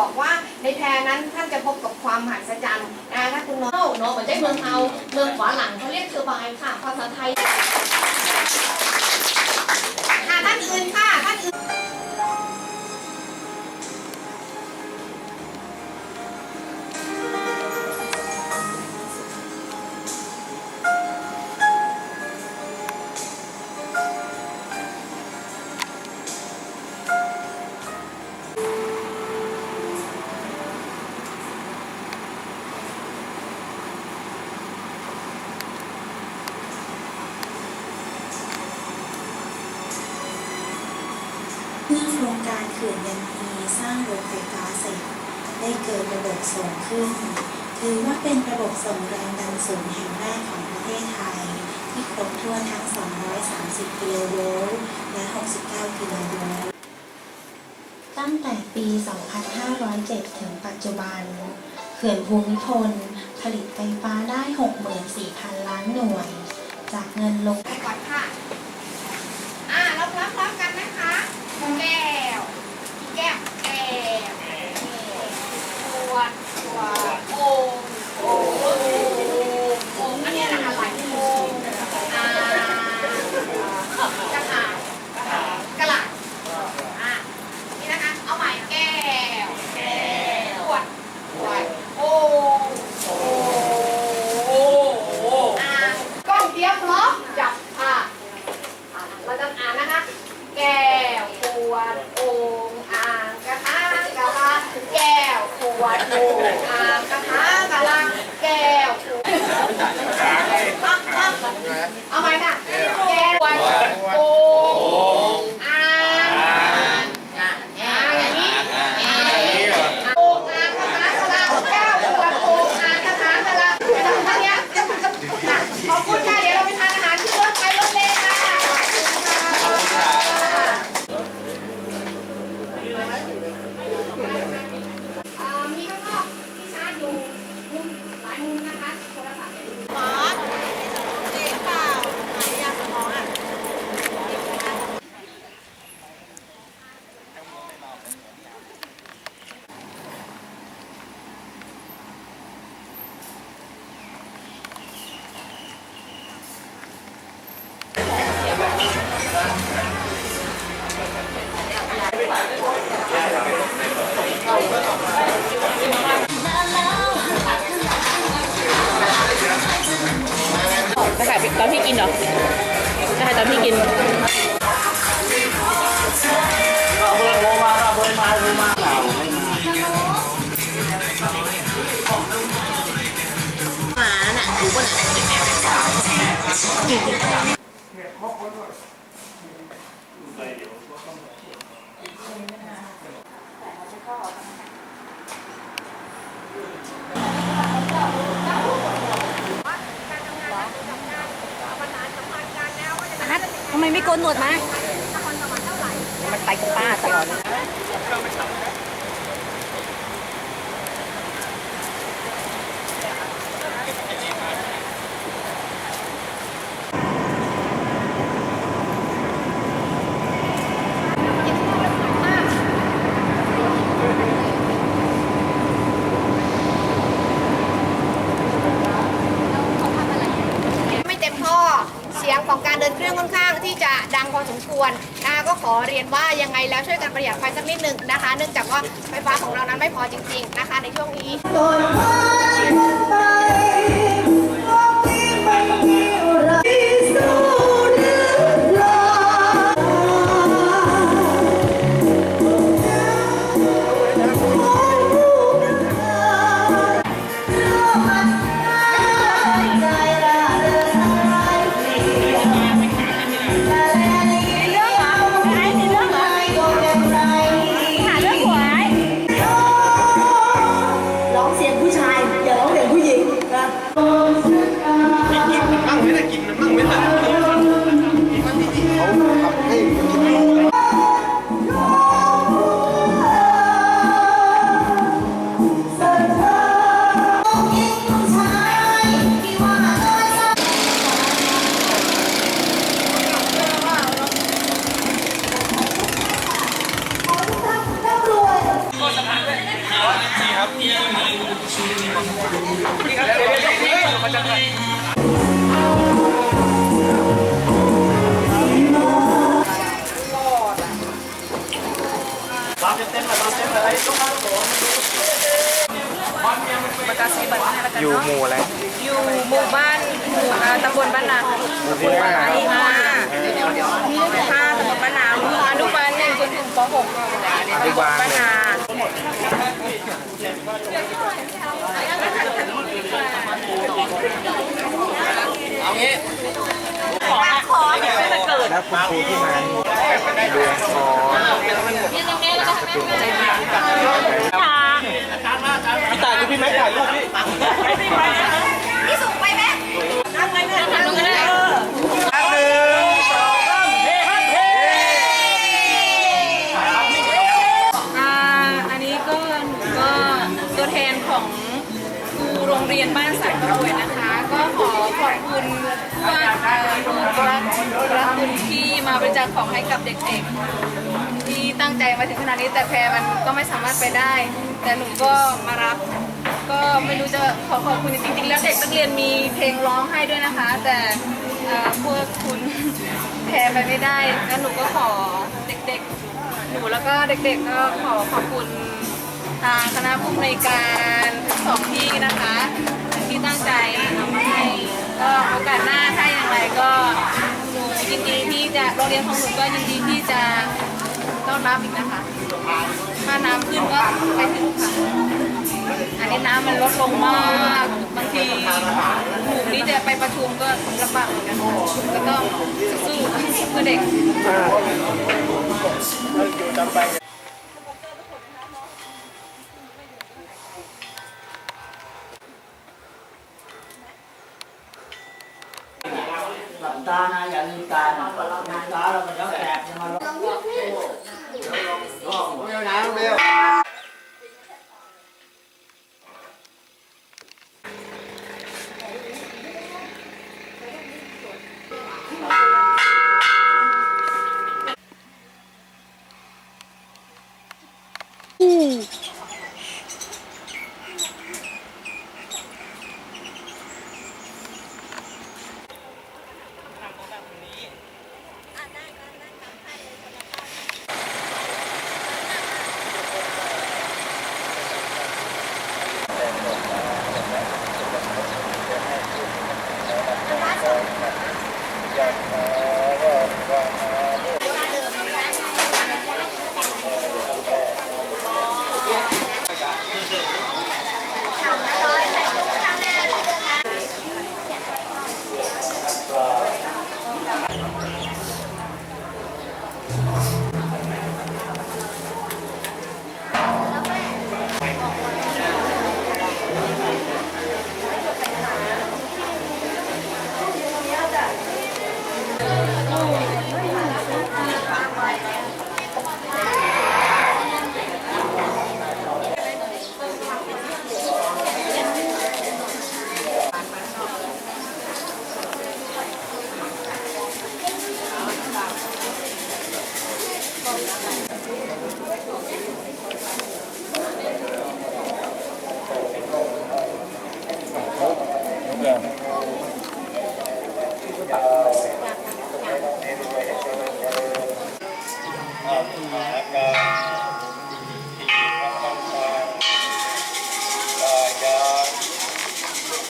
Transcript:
บอกว่าในแพรนั้นท่านจะพบกับความมหัศจรรย์นะถ้าคุณน้องเนาะเหมือนได้เมืองเฮาเมืองขวาหลังเขาเรียกเทอร์ไบค่ะภาษาไทย เมื่อโครงการเขื่อนยันฮีสร้างโรงไฟฟ้าเสร็จ ได้เกิดระบบส่งขึ้น ถือว่าเป็นระบบส่งแรงดันสูงแห่งแรกของประเทศไทย ที่ครบถ้วนทั้ง 230 กิโลโวลต์และ 69 กิโลโวลต์ตั้งแต่ปี 2507 ถึงปัจจุบัน เขื่อนภูมิพล ผลิตไฟฟ้าได้ 64,000 ล้านหน่วย จากเงินลงไปก่อนค่ะ 바꿔주세요. ทำไมไม่โกนหนวดมา มันไปกับป้าตลอดเลย ไม่เต็มท่อเสียงของการเดินเครื่องค่อนข้างที่จะดังพอสมควรนะคะก็ขอเรียนว่ายังไงแล้วช่วยกันประหยัดไฟสักนิดหนึ่งนะคะ เนื่องจากว่าไฟฟ้าของเรานั้นไม่พอจริง ๆนะคะ ในช่วงนี้ร้ อยู่หมู่อะไรอยู่หมู่บ้านหมู่อ่าตำบลบ้านนาหมู่ที่ห้าห้าห้าตำ ป .6 ค่ะดีกวาปนาเอางี้ขอขอให้มันเกิดแล้วคุณครูที่มาเรียนคอพี่ตายคือพี่แม่กถ่ายรูปพี่ ของให้กับเด็กๆ ที่ตั้งใจมาถึงขนาดนี้แต่แพรมันก็ไม่สามารถไปได้ แต่หนูก็มารับ ก็ไม่รู้จะขอขอบคุณจริงๆ แล้วเด็กนักเรียนมีเพลงร้องให้ด้วยนะคะ แต่เอ่อพวกคุณแพรไปไม่ได้แล้วหนูก็ขอเด็กๆ หนูแล้วก็เด็กๆก็ขอขอบคุณทางคณะผู้อำนวยการทั้งสองที่นะคะที่ตั้งใจทำให้ก็โอกาสหน้าถ้าอย่างไรก็ ยินดีที่จะโรงเรียนของหนูก็ยินดีที่จะต้อนรับอีกนะคะถ้าน้ำขึ้นก็ไปถึงค่ะอันนี้น้ำมันลดลงมากบางทีหนูนี่จะไปประชุมก็ลำบากเหมือนกันแล้วก็สู้เพื่อเด็ก ตานะอย่าลืมตานะลืมตาแล้วมันจะแสบจะมาลงเ Yeah.